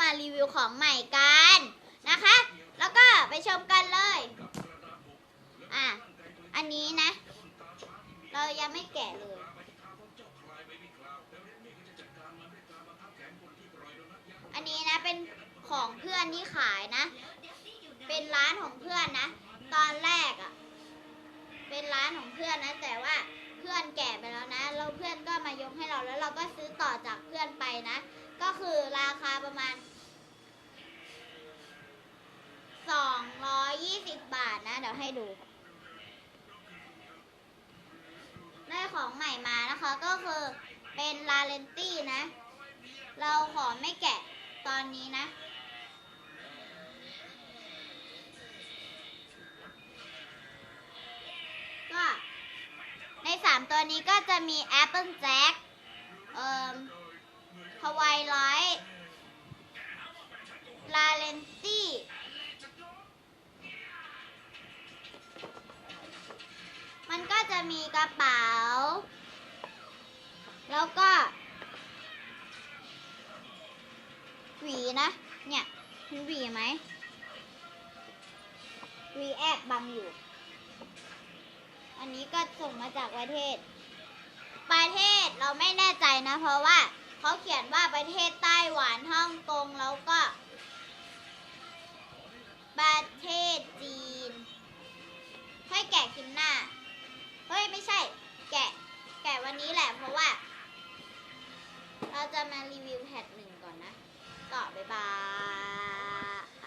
มารีวิวของใหม่กันนะคะ แล้วก็ไปชมกันเลย อะ อันนี้นะ เรายังไม่แกะเลย อันนี้นะเป็นของเพื่อนที่ขายนะ เป็นร้านของเพื่อนนะ ตอนแรกอะ่ะ เป็นร้านของเพื่อนนะ แต่ว่าเพื่อนแก่ไปแล้วนะแล้วเพื่อนก็มายกให้เราแล้วเราก็ซื้อต่อจากเพื่อนไปนะ ก็คือราคาประมาณ 220บาทนะ เดี๋ยวให้ดูได้ของใหม่มานะคะ ก็คือเป็นลาเลนตี้นะ เราขอไม่แกะตอนนี้นะก็ในสามตัวนี้ก็จะมี Apple Jack เอ่อ Hawaii Light ลาเลนตี้ จะมีกระเป๋า แล้วก็หวีนะ เนี่ยเห็นหวีไหมหวีแอบบังอยู่ อันนี้ก็ส่งมาจากประเทศ ประเทศเราไม่แน่ใจนะ เพราะว่าเขาเขียนว่าประเทศไต้หวันฮ่องกงแล้วก็ แพทหนึ่งก่อนนะ